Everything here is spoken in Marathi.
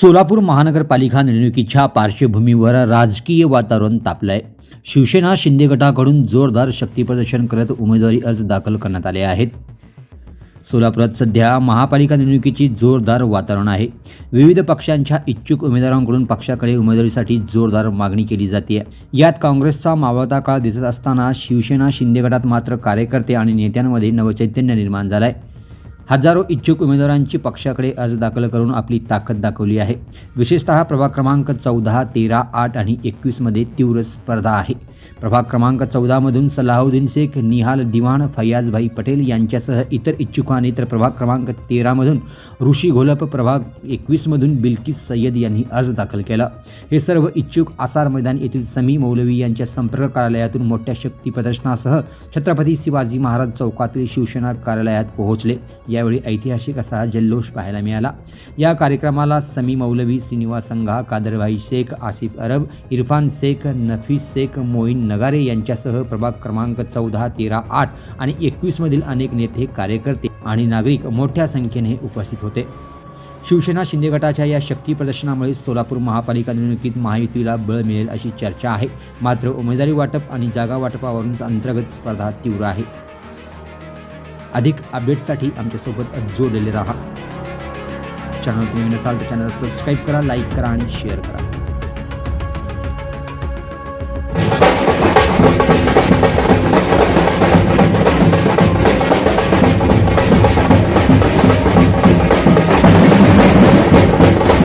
सोलापूर महानगरपालिका निवडणुकीच्या पार्श्वभूमीवर राजकीय वातावरण तापलंय. शिवसेना शिंदे गटाकडून जोरदार शक्तीप्रदर्शन करत उमेदवारी अर्ज दाखल करण्यात आले आहेत. सोलापुरात सध्या महापालिका निवडणुकीची जोरदार वातावरण आहे. विविध पक्षांच्या इच्छुक उमेदवारांकडून पक्षाकडे उमेदवारीसाठी जोरदार मागणी केली जाते. यात काँग्रेसचा मावळता काळ दिसत असताना शिवसेना शिंदे गटात मात्र कार्यकर्ते आणि नेत्यांमध्ये नवचैतन्य निर्माण झालंय. हजारो इच्छुक उमेदवारांची पक्षाकडे अर्ज दाखल करून आपली ताकद दाखवली आहे. विशेषतः प्रभाग क्रमांक चौदा तेरा आठ आणि एकवीसमध्ये तीव्र स्पर्धा आहे. प्रभाग क्रमांक चौदामधून सलाहुद्दीन शेख निहाल दिवाण फैयाजभाई पटेल यांच्यासह इतर इच्छुकांनी तर प्रभाग क्रमांक तेरामधून ऋषी घोलप प्रभाग एकवीसमधून बिल्किस सय्यद यांनी अर्ज दाखल केला. हे सर्व इच्छुक आसार मैदान येथील समी मौलवी यांच्या संपर्क कार्यालयातून मोठ्या शक्ती प्रदर्शनासह छत्रपती शिवाजी महाराज चौकातील शिवसेना कार्यालयात पोहोचले. यावेळी ऐतिहासिक असा जल्लोष पाहायला मिळाला. या कार्यक्रमाला समी मौलवी श्रीनिवास संघा कादरभाई शेख आसिफ अरब इरफान शेख नफीस शेख मोईन नगारे यांच्यासह प्रभाग क्रमांक चौदा तेरा आठ आणि एकवीसमधील अनेक नेते कार्यकर्ते आणि नागरिक मोठ्या संख्येने उपस्थित होते. शिवसेना शिंदे गटाच्या या शक्ती प्रदर्शनामुळे सोलापूर महापालिका निवडणुकीत महायुतीला बळ मिळेल अशी चर्चा आहे. मात्र उमेदवारी वाटप आणि जागा वाटपावरून अंतर्गत स्पर्धा तीव्र आहे. अधिक अपडेट्ससाठी आमच्यासोबत जोडलेले राहा. चॅनल तुम्ही नसाल तर चॅनल सबस्क्राईब करा लाईक करा आणि शेअर करा.